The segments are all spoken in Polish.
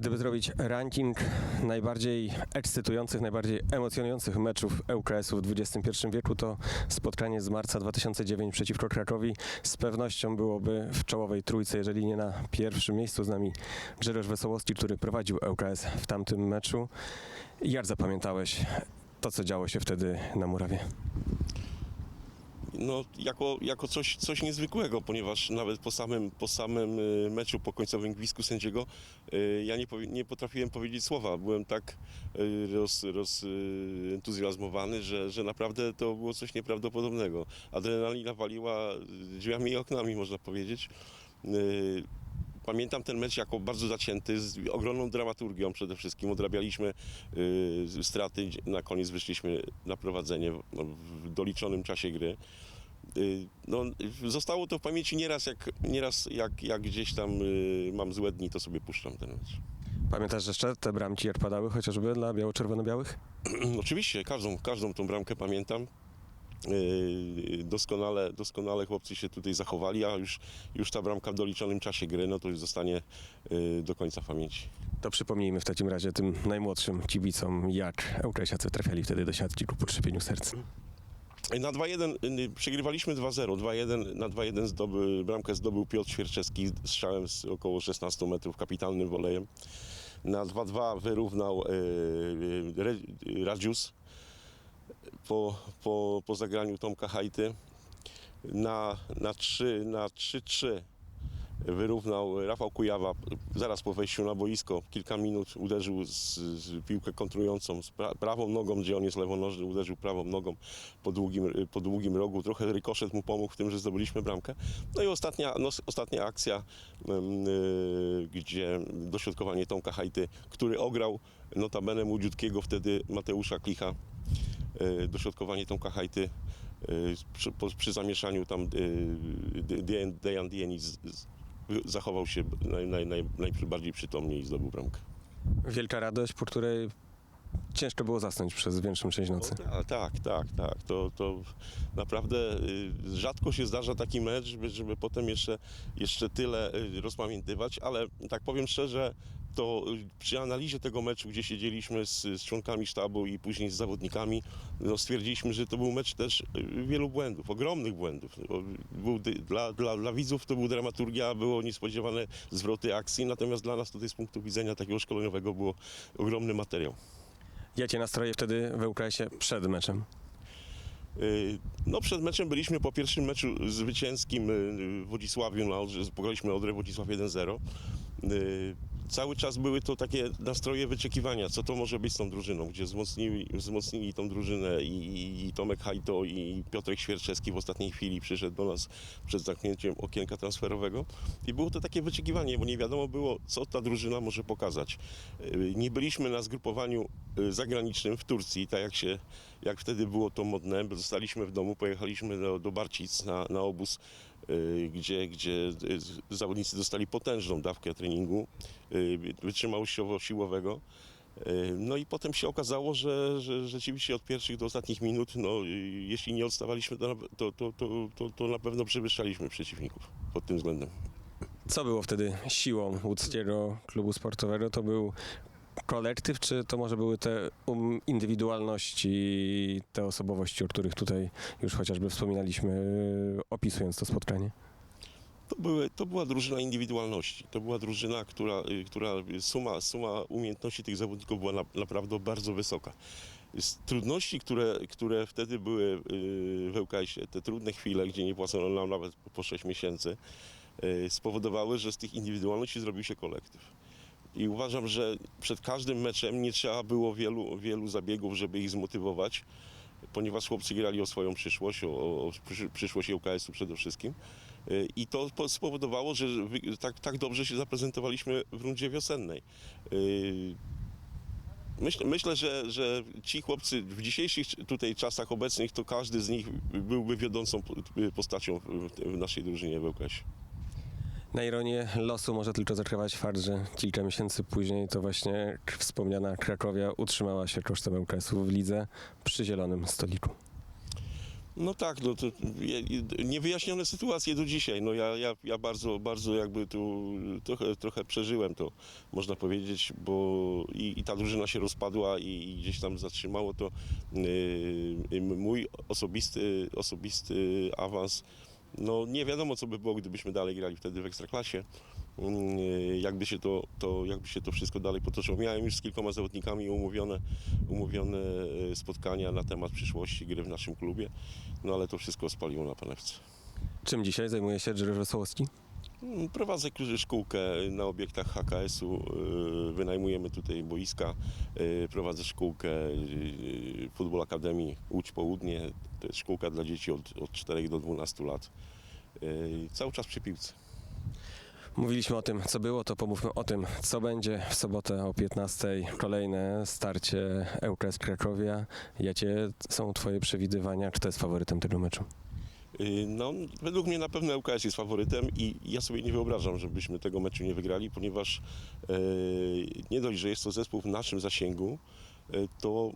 Gdyby zrobić ranking najbardziej ekscytujących, najbardziej emocjonujących meczów ŁKS-u w XXI wieku, to spotkanie z marca 2009 przeciwko Krakowi z pewnością byłoby w czołowej trójce, jeżeli nie na pierwszym miejscu z nami Grzegorz Wesołowski, który prowadził ŁKS w tamtym meczu. Jak zapamiętałeś to, co działo się wtedy na Murawie? No, jako, jako coś, coś niezwykłego, ponieważ nawet po samym, po samym y, meczu, po końcowym gwizdku sędziego, y, ja nie, nie potrafiłem powiedzieć słowa. Byłem tak y, roz, roz, y, entuzjazmowany, że, że naprawdę to było coś nieprawdopodobnego. Adrenalina waliła drzwiami i oknami, można powiedzieć. Pamiętam ten mecz jako bardzo zacięty, z ogromną dramaturgią przede wszystkim. Odrabialiśmy y, straty, na koniec wyszliśmy na prowadzenie w, w doliczonym czasie gry. Y, no, zostało to w pamięci nieraz, jak, nieraz jak, jak gdzieś tam y, mam złe dni, to sobie puszczam ten mecz. Pamiętasz jeszcze te bramki, jak padały chociażby dla biało-czerwono-białych? Oczywiście, każdą, każdą tą bramkę pamiętam. Yy, Doskonale, doskonale chłopcy się tutaj zachowali, a już, już ta bramka w doliczonym czasie gry, no to już zostanie yy, do końca pamięci. To przypomnijmy w takim razie tym najmłodszym kibicom, jak ŁKS-iacy trafiali wtedy do siatki ku pokrzepieniu serca. Na 2-1 yy, przegrywaliśmy 2-0. 2-1 na 2-1 zdobył, bramkę zdobył Piotr Świerczewski strzałem z około 16 metrów kapitalnym wolejem. Na 2-2 wyrównał yy, Radzius po, po, po zagraniu Tomka Hajty. Na, na 3 na 3-3 wyrównał Rafał Kujawa zaraz po wejściu na boisko. Kilka minut uderzył z, z piłkę kontrującą z pra, prawą nogą, gdzie on jest lewonożny, uderzył prawą nogą po długim, po długim rogu. Trochę rykoszet mu pomógł w tym, że zdobyliśmy bramkę. No i ostatnia, no, ostatnia akcja, em, y, gdzie dośrodkowanie Tomka Hajty, który ograł notabene młodziutkiego wtedy Mateusza Klicha. Y, dośrodkowanie Tomka Hajty y, przy, po, przy zamieszaniu tam y, Dejan Dejan Dieni z- z- zachował się naj, naj, naj, najbardziej przytomnie i zdobył bramkę. Wielka radość, po której ciężko było zasnąć przez większą część nocy. A, tak, tak, tak. To, to naprawdę y, rzadko się zdarza taki mecz, żeby, żeby potem jeszcze, jeszcze tyle y, rozpamiętywać, ale tak powiem szczerze, to y, przy analizie tego meczu, gdzie siedzieliśmy z, z członkami sztabu i później z zawodnikami, no stwierdziliśmy, że to był mecz też y, wielu błędów, ogromnych błędów. Był, dla, dla, dla widzów to był dramaturgia, było niespodziewane zwroty akcji, natomiast dla nas tutaj z punktu widzenia takiego szkoleniowego było ogromny materiał. Jakie nastroje wtedy w ŁKS-ie przed meczem? Y, No przed meczem byliśmy po pierwszym meczu zwycięskim w Wodzisławiu, Odrze, pograliśmy Odrę Wodzisław 1-0. Cały czas były to takie nastroje wyczekiwania, co to może być z tą drużyną, gdzie wzmocnili, wzmocnili tą drużynę i, i, Tomek Hajto i Piotrek Świerczewski w ostatniej chwili przyszedł do nas przed zamknięciem okienka transferowego i było to takie wyczekiwanie, bo nie wiadomo było, co ta drużyna może pokazać. Y, Nie byliśmy na zgrupowaniu y, zagranicznym w Turcji, tak jak się, jak wtedy było to modne, zostaliśmy w domu, pojechaliśmy do, do Barcic na, na obóz, gdzie, gdzie y, zawodnicy dostali potężną dawkę treningu y, wytrzymałościowo-siłowego. Y, No i potem się okazało, że, że rzeczywiście od pierwszych do ostatnich minut, no, y, jeśli nie odstawaliśmy, to, to, to, to, to na pewno przewyższaliśmy przeciwników pod tym względem. Co było wtedy siłą łódzkiego klubu sportowego? To był kolektyw, czy to może były te um, indywidualności, te osobowości, o których tutaj już chociażby wspominaliśmy, yy, opisując to spotkanie? To, były, to była drużyna indywidualności. To była drużyna, która, y, która suma, suma umiejętności tych zawodników była na, naprawdę bardzo wysoka. Z trudności, które, które wtedy były y, w ŁKS-ie, te trudne chwile, gdzie nie płacono nam nawet po 6 miesięcy, y, spowodowały, że z tych indywidualności zrobił się kolektyw. I uważam, że przed każdym meczem nie trzeba było wielu, wielu zabiegów, żeby ich zmotywować, ponieważ chłopcy grali o swoją przyszłość, o, o przysz- przyszłość ŁKS-u przede wszystkim. Y, I to po- spowodowało, że tak, tak dobrze się zaprezentowaliśmy w rundzie wiosennej. Y, Myślę, myślę że, że ci chłopcy w dzisiejszych tutaj czasach obecnych, to każdy z nich byłby wiodącą po- postacią w, naszej drużynie w ŁKS. Na ironię losu może tylko zakrywać fakt, że kilka miesięcy później to właśnie wspomniana Krakowia utrzymała się kosztem ŁKS-u w lidze przy zielonym stoliku. No tak, no to niewyjaśnione sytuacje do dzisiaj. No ja, ja, ja bardzo, bardzo jakby tu trochę, trochę przeżyłem to, można powiedzieć, bo i, i ta drużyna się rozpadła i, i gdzieś tam zatrzymało to yy, mój osobisty, osobisty awans. No nie wiadomo, co by było, gdybyśmy dalej grali wtedy w Ekstraklasie. Yy, Jakby się to, to, jakby się to wszystko dalej potoczyło. Miałem już z kilkoma zawodnikami umówione, umówione e, spotkania na temat przyszłości gry w naszym klubie, no ale to wszystko spaliło na panewce. Czym dzisiaj zajmuje się Grzegorz Wesołowski? Prowadzę szkółkę na obiektach HKS-u, yy, wynajmujemy tutaj boiska, yy, prowadzę szkółkę yy, Futbol Akademii Łódź Południe, to jest szkółka dla dzieci od, od 4 do 12 lat. Cały czas przy piłce. Mówiliśmy o tym, co było, to pomówmy o tym, co będzie w sobotę o 15. Kolejne starcie ŁKS Krakowia. Jakie są twoje przewidywania? Czy to jest faworytem tego meczu? Yy, No, według mnie na pewno ŁKS jest faworytem i ja sobie nie wyobrażam, żebyśmy tego meczu nie wygrali, ponieważ yy, nie dość, że jest to zespół w naszym zasięgu, yy, to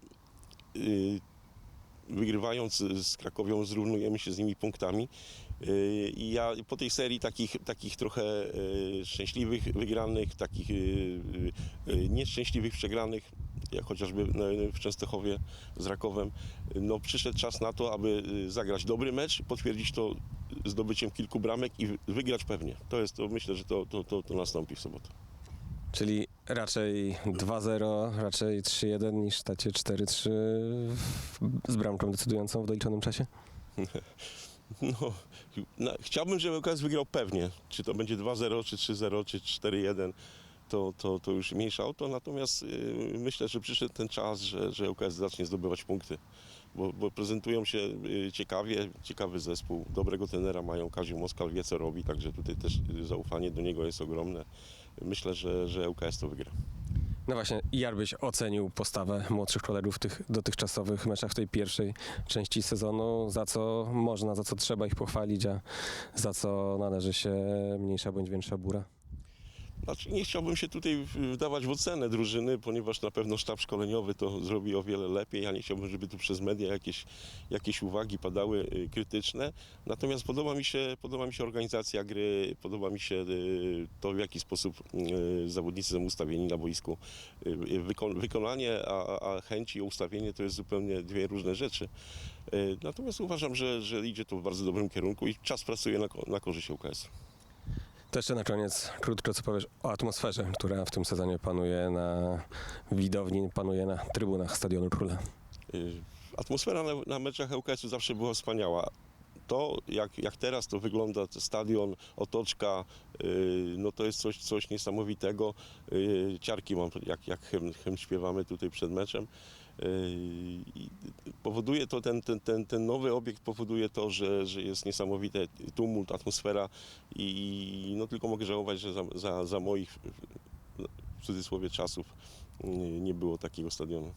yy, wygrywając z Krakowią zrównujemy się z nimi punktami. Yy, I ja po tej serii takich, takich trochę szczęśliwych wygranych, takich nieszczęśliwych przegranych, jak chociażby no, w Częstochowie z Rakowem, no, przyszedł czas na to, aby y, zagrać dobry mecz, potwierdzić to zdobyciem kilku bramek i wy- wygrać pewnie. To jest to, myślę, że to, to, to, to nastąpi w sobotę. Czyli raczej 2-0, raczej 3-1 niż tacie 4-3 z bramką decydującą w doliczonym czasie? No, na, chciałbym, żeby ŁKS wygrał pewnie. Czy to będzie 2-0, czy 3-0, czy 4-1, to, to, to już mniejsza o to. Natomiast y, myślę, że przyszedł ten czas, że, że ŁKS zacznie zdobywać punkty. Bo, bo prezentują się y, ciekawie, ciekawy zespół. Dobrego tenera mają, Kaziu Moskal wie co robi, także tutaj też y, zaufanie do niego jest ogromne. Myślę, że, że ŁKS to wygra. No właśnie, jak byś ocenił postawę młodszych kolegów w tych dotychczasowych meczach w tej pierwszej części sezonu? Za co można, za co trzeba ich pochwalić, a za co należy się mniejsza bądź większa bura? Znaczy, nie chciałbym się tutaj wdawać w ocenę drużyny, ponieważ na pewno sztab szkoleniowy to zrobi o wiele lepiej. Ja nie chciałbym, żeby tu przez media jakieś, jakieś uwagi padały y, krytyczne. Natomiast podoba mi, się, podoba mi się organizacja gry, podoba mi się y, to, w jaki sposób y, zawodnicy są ustawieni na boisku. Wyko- Wykonanie, a, a chęć i ustawienie to jest zupełnie dwie różne rzeczy. Natomiast uważam, że, że idzie to w bardzo dobrym kierunku i czas pracuje na, na korzyść UKS. To jeszcze na koniec krótko co powiesz o atmosferze, która w tym sezonie panuje na widowni, panuje na trybunach Stadionu Króla. Atmosfera na, na meczach ŁKS-u zawsze była wspaniała. To, jak, jak teraz to wygląda, stadion, otoczka, y, no to jest coś, coś niesamowitego. Y, Ciarki mam, jak, jak hymn, hymn śpiewamy tutaj przed meczem. Y, i Powoduje to, ten, ten, ten, ten nowy obiekt powoduje to, że, że jest niesamowity tumult, atmosfera i no tylko mogę żałować, że za, za, za moich w cudzysłowie czasów y, nie było takiego stadionu.